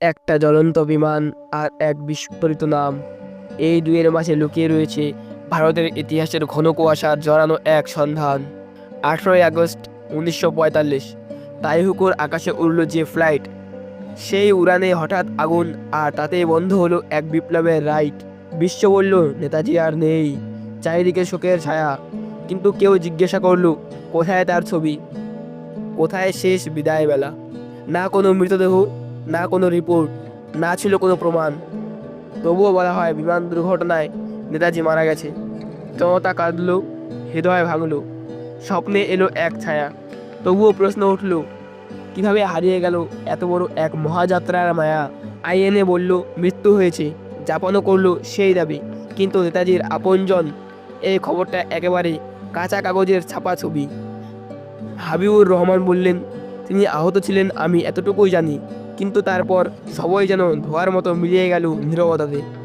একটা জ্বলন্ত বিমান আর এক বিস্ফোরিত নাম। এই দুয়ের মাঝে লুকিয়ে রয়েছে ভারতের ইতিহাসের ঘন কুয়াশার জড়ানো এক সন্ধান। আঠেরোই আগস্ট উনিশশো পঁয়তাল্লিশ, তাইহুকুর আকাশে উড়ল যে ফ্লাইট, সেই উড়ানে হঠাৎ আগুন আর তাতেই বন্ধ হলো এক বিপ্লবের রাইট। বিশ্ব বলল, নেতাজি আর নেই, চারিদিকে শোকের ছায়া। কিন্তু কেউ জিজ্ঞাসা করল, কোথায় তার ছবি? কোথায় শেষ বিদায় বেলা না কোনো মৃতদেহ? না কোনো রিপোর্ট, না ছিল কোনো প্রমাণ। তবুও বলা হয়, বিমান দুর্ঘটনায় নেতাজি মারা গেছে। জনতা কাঁদলো, হৃদয় ভাঙলো, স্বপ্নে এলো এক ছায়া। তবুও প্রশ্ন উঠল, কীভাবে হারিয়ে গেল এত বড় এক মহাযাত্রার মায়া? আইএনএ বলল, মৃত্যু হয়েছে, যাপনও করল সেই দাবি। কিন্তু নেতাজির আপনজন এই খবরটা একেবারে কাঁচা কাগজের ছাপা ছবি। হাবিবুর রহমান বললেন তিনি আহত ছিলেন, আমি এতটুকুই জানি। কিন্তু তারপর সবাই যেন ধোয়ার মতো মিলিয়ে গেল নীরবতাতে।